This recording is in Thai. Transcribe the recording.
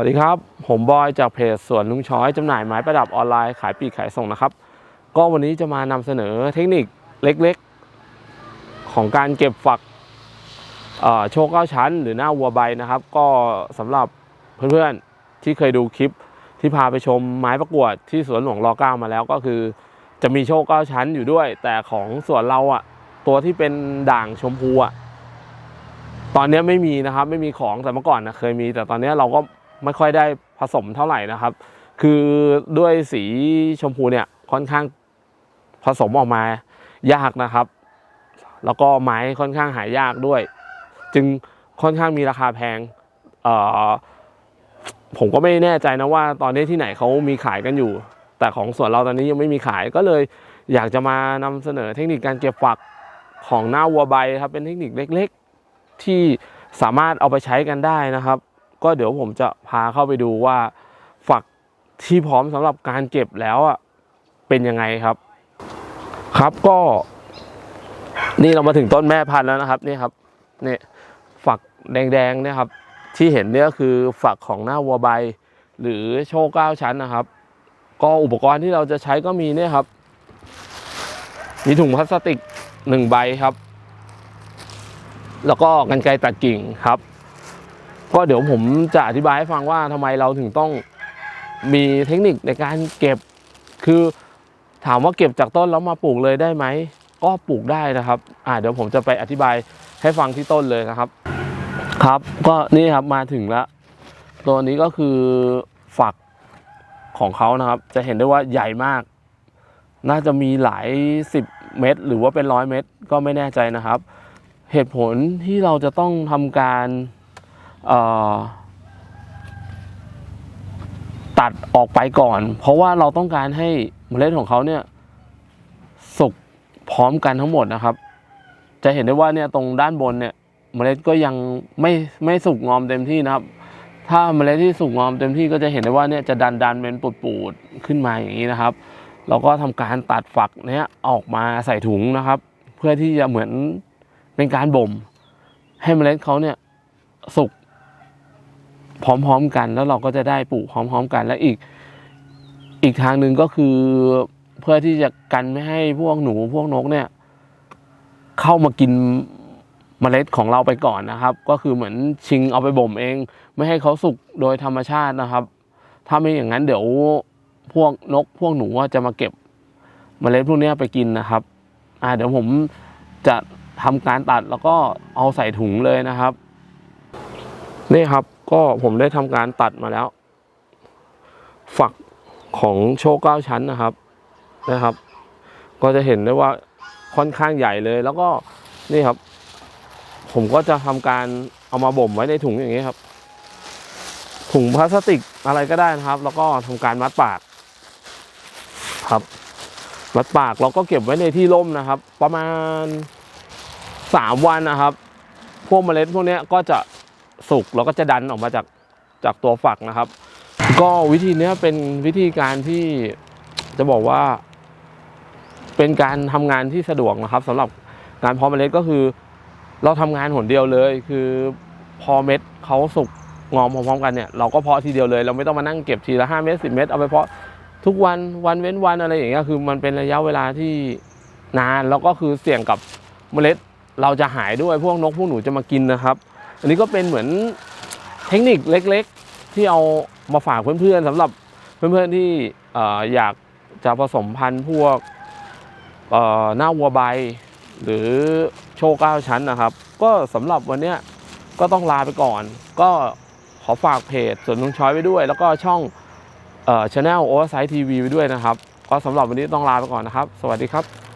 วัสดีครับ ผมบอยจากเพจสวนลุงช้อยจำหน่ายไม้ประดับออนไลน์ขายปีกขายส่งนะครับ ก็วันนี้จะมานำเสนอเทคนิคเล็กๆ ของการเก็บฝักโชว์เก้าชั้น หรือหน้าวัวใบนะครับ ก็สำหรับเพื่อนๆที่เคยดูคลิปที่พาไปชมไม้ประกวดที่สวนหลวงรอเก้ามาแล้วก็คือ จะมีโชว์เก้าชั้นอยู่ด้วย แต่ของสวนเราอะตัวที่เป็นด่างชมพูอะตอนนี้ไม่มีนะครับไม่มีของแต่เมื่อก่อนนะเคยมี แต่ตอนนี้เราก็ ไม่ค่อยได้ผสมเท่าไหร่นะครับ คือด้วยสีชมพูเนี่ยค่อนข้างผสมออกมายากนะครับ แล้วก็ไม้ค่อนข้างหายากด้วย จึงค่อนข้างมีราคาแพงเออผมก็ไม่แน่ใจนะว่า ตอนนี้ที่ไหนเขามีขายกันอยู่ แต่ของส่วนเราตอนนี้ยังไม่มีขายก็เลย อยากจะมานำเสนอเทคนิคการเก็บฝักของหน้าวัวใบครับเป็นเทคนิคเล็ก ๆ ที่สามารถเอาไปใช้กันได้นะครับ ก็เดี๋ยวผมจะพาเข้าไปดูว่า ฝักที่พร้อมสำหรับการเก็บแล้วอะเป็นยังไงครับ ครับก็ นี่เรามาถึงต้นแม่พันธุ์แล้วนะครับนี่ครับนี่ฝักแดงๆเนี่ยครับ ที่เห็นเนี่ยก็คือฝักของหน้าวัวใบ หรือโชว์เก้าชั้นนะครับ ก็อุปกรณ์ที่เราจะใช้ก็มีเนี่ยครับ มีถุงพลาสติกหนึ่งใบครับ แล้วก็กรรไกรตัดกิ่งครับ ก็เดี๋ยวผมจะอธิบายให้ฟังว่าทำไมเราถึงต้องมีเทคนิคในการเก็บ คือถามว่าเก็บจากต้นแล้วมาปลูกเลยได้ไหม ก็ปลูกได้นะครับอ่าเดี๋ยวผมจะไปอธิบายให้ฟังที่ต้นเลยนะครับ ครับก็นี่ครับมาถึงแล้ว ตัวนี้ก็คือฝักของเขานะครับ จะเห็นได้ว่าใหญ่มาก น่าจะมีหลายสิบเมตร หรือว่าเป็นร้อยเมตรก็ไม่แน่ใจนะครับ เหตุผลที่เราจะต้องทำการ ตัดออกไปก่อน เพราะว่าเราต้องการให้เมล็ดของเขาเนี่ยสุกพร้อมกันทั้งหมดนะครับ จะเห็นได้ว่าเนี่ยตรงด้านบนเนี่ย เมล็ดก็ยังไม่ไม่สุกงอมเต็มที่นะครับ ถ้าเมล็ดที่สุกงอมเต็มที่ก็จะเห็นได้ว่าเนี่ยจะดันดันเป็นปูดปูดๆขึ้นมาอย่างนี้นะครับ เราก็ทำการตัดฝักเนี้ยออกมาใส่ถุงนะครับ เพื่อที่จะเหมือนเป็นการบ่ม ให้เมล็ดเขาเนี่ยสุก พร้อมๆกัน แล้วเราก็จะได้ปลูกพร้อม ๆ กันและอีก อีกทางหนึ่งก็คือเพื่อที่จะกันไม่ให้พวกหนูพวกนกเนี่ย เข้ามากินเมล็ดของเราไปก่อนนะครับ ก็คือเหมือนชิงเอาไปบ่มเอง ไม่ให้เขาสุกโดยธรรมชาตินะครับ ถ้าไม่อย่างนั้นเดี๋ยวพวกนกพวกหนูจะมาเก็บเมล็ดพวกนี้ไปกินนะครับ อ่าเดี๋ยวผมจะทำการตัดแล้วก็เอาใส่ถุงเลยนะครับ นี่ครับ ก็ผมได้ทำการตัดมาแล้ว ฝักของโชว์เก้าชั้นนะครับนะครับ ก็จะเห็นได้ว่าค่อนข้างใหญ่เลย แล้วก็นี่ครับ ผมก็จะทำการเอามาบ่มไว้ในถุงอย่างนี้ครับ ถุงพลาสติกอะไรก็ได้นะครับ แล้วก็ทำการมัดปากครับมัดปากเราก็เก็บไว้ในที่ร่มนะครับ ประมาณสามวันนะครับ พวกเมล็ดพวกเนี้ยก็จะ สุกแล้วก็จะดันออกมาจากจากตัวฝักนะครับ ก็วิธีนี้เป็นวิธีการที่จะบอกว่า เป็นการทำงานที่สะดวกนะครับสำหรับการเพาะเมล็ดก็คือ เราทำงานหนเดียวเลย คือพอเม็ดเขาสุกงอมพร้อมๆกันเนี่ยเราก็เพาะทีเดียวเลย เราไม่ต้องมานั่งเก็บทีละห้าเม็ดสิบเม็ดเอาไปเพาะทุกวันวันเว้นวันอะไรอย่างเงี้ยคือมันเป็นระยะเวลาที่นานแล้วก็คือเสี่ยงกับเมล็ดเราจะหายด้วยพวกนกพวกหนูจะมากินนะครับ อันนี้ก็เป็นเหมือนเทคนิคเล็กๆ ที่เอามาฝากเพื่อนๆสำหรับเพื่อนๆที่ออยากจะผสมพันธุ์พวกหน้าวัวใบ หรือโชว์ก้าชั้นนะครับ ก็สำหรับวันนี้ก็ต้องลาไปก่อน ก็ขอฝากเพจส่วนลุงช้อยไว้ด้วย แล้วก็ช่องเอ่อช anel โอเวอร์ไซต์ทีวีไว้ด้วยนะครับ ก็สำหรับวันนี้ต้องลาไปก่อนนะครับ สวัสดีครับ